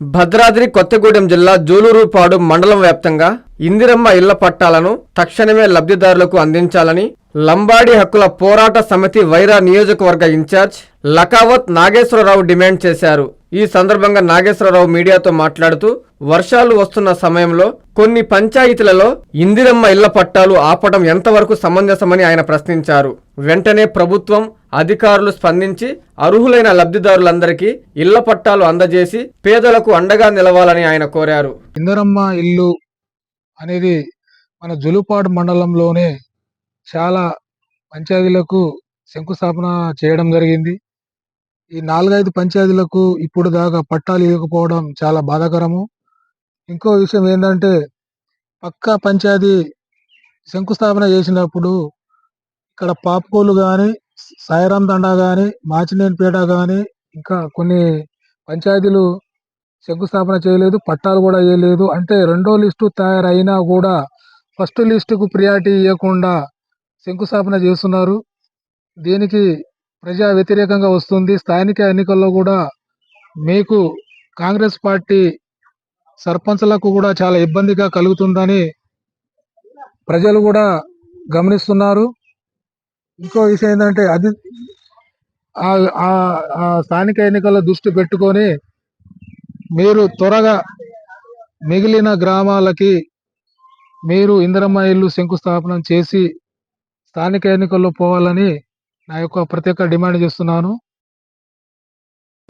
భద్రాద్రి కొత్తగూడెం జిల్లా జూలూరుపాడు మండలం వ్యాప్తంగా ఇందిరమ్మ ఇళ్ళ పట్టాలను తక్షణమే లబ్ధిదారులకు అందించాలని లంబాడి హక్కుల పోరాట సమితి వైరా నియోజకవర్గ ఇన్ఛార్జ్ లకావత్ నాగేశ్వరరావు డిమాండ్ చేశారు. ఈ సందర్భంగా నాగేశ్వరరావు మీడియాతో మాట్లాడుతూ వర్షాలు వస్తున్న సమయంలో కొన్ని పంచాయతీలలో ఇందిరమ్మ ఇళ్ళ పట్టాలు ఆపడం ఎంతవరకు సమంజసమని ఆయన ప్రశ్నించారు. వెంటనే ప్రభుత్వం అధికారులు స్పందించి అర్హులైన లబ్ధిదారులందరికీ ఇళ్ళ పట్టాలు అందజేసి పేదలకు అండగా నిలవాలని ఆయన కోరారు. ఇందిరమ్మ ఇల్లు అనేది మన జులుపాడు మండలంలోనే చాలా పంచాయతీలకు శంకుస్థాపన చేయడం జరిగింది. ఈ నాలుగైదు పంచాయతీలకు ఇప్పుడు దాకా పట్టాలు ఇవ్వకపోవడం చాలా బాధాకరము. ఇంకో విషయం ఏంటంటే పక్క పంచాయతీ శంకుస్థాపన చేసినప్పుడు ఇక్కడ పాప్కోలు కానీ సాయిరాం దండా కానీ మాచినేనిపేట కానీ ఇంకా కొన్ని పంచాయతీలు శంకుస్థాపన చేయలేదు పట్టాలు కూడా చేయలేదు అంటే రెండో లిస్టు తయారైనా కూడా ఫస్ట్ లిస్టుకు ప్రియారిటీ ఇవ్వకుండా శంకుస్థాపన చేస్తున్నారు. దీనికి ప్రజా వ్యతిరేకంగా వస్తుంది. స్థానిక ఎన్నికల్లో కూడా మీకు కాంగ్రెస్ పార్టీ సర్పంచ్లకు కూడా చాలా ఇబ్బందిగా కలుగుతుందని ప్రజలు కూడా గమనిస్తున్నారు. ఇంకో విషయం ఏంటంటే అది ఆ- ఆ- స్థానిక ఎన్నికల్లో దృష్టి పెట్టుకొని మీరు త్వరగా మిగిలిన గ్రామాలకి మీరు ఇందిరమ్మ ఇల్లు శంకుస్థాపన చేసి స్థానిక ఎన్నికల్లో పోవాలని నా యొక్క ప్రత్యేక డిమాండ్ చేస్తున్నాను.